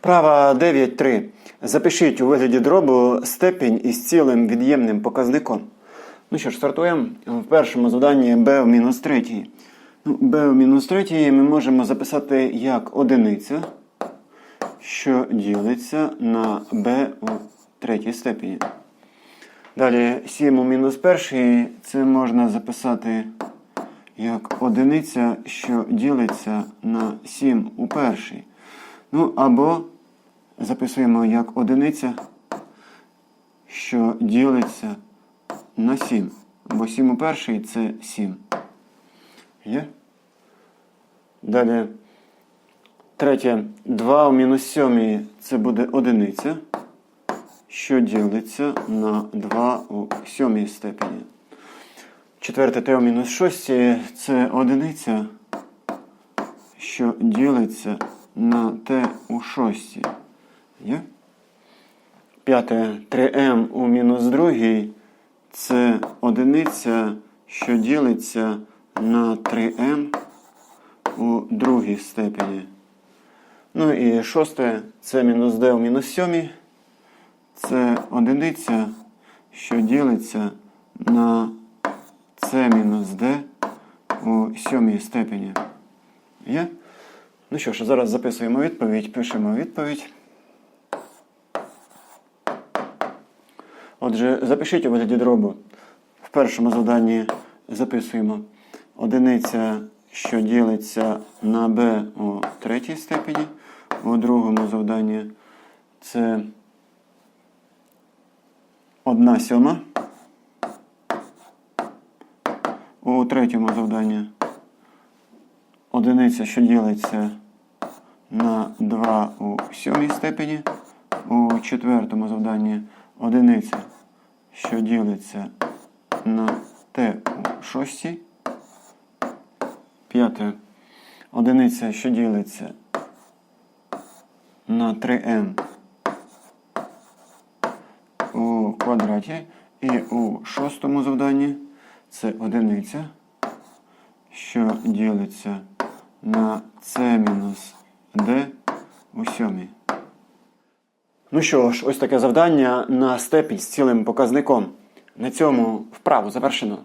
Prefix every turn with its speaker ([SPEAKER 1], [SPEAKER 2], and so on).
[SPEAKER 1] Вправа 9.3. Запишіть у вигляді дробу степінь із цілим від'ємним показником. Ну що ж, стартуємо. В першому заданні b в мінус третій. Ну, b в мінус третій ми можемо записати як одиниця, що ділиться на b у третій степені. Далі 7 у мінус перший це можна записати як одиниця, що ділиться на 7 у перший. Ну, або записуємо як одиниця, що ділиться на 7. Бо 7 у перший це 7. Є? Далі. Третє. 2 у мінус 7 це буде одиниця, що ділиться на 2 у сьомій степені. Четверте t у мінус 6 це одиниця, що ділиться на t у шостій. Є? П'яте 3m у мінус другій це одиниця, що ділиться на 3m у другій степені. Ну і шосте це мінус d у мінус сьомій. Це одиниця, що ділиться на c мінус d у сьомій степені. Є? Ну що ж, зараз записуємо відповідь, пишемо відповідь. Отже, запишіть у вигляді дробу. В першому завданні записуємо одиниця, що ділиться на b у третій степені. У другому завданні це 1 сьома. У третьому завданні одиниця, що ділиться на 2 у сьомій степені. У четвертому завданні одиниця, що ділиться на t у шостій. П'яте. Одиниця, що ділиться на 3m у квадраті. І у шостому завданні це одиниця, що ділиться на c мінус d у сьомій. Ну що ж, ось таке завдання на степінь з цілим показником. На цьому вправу завершено.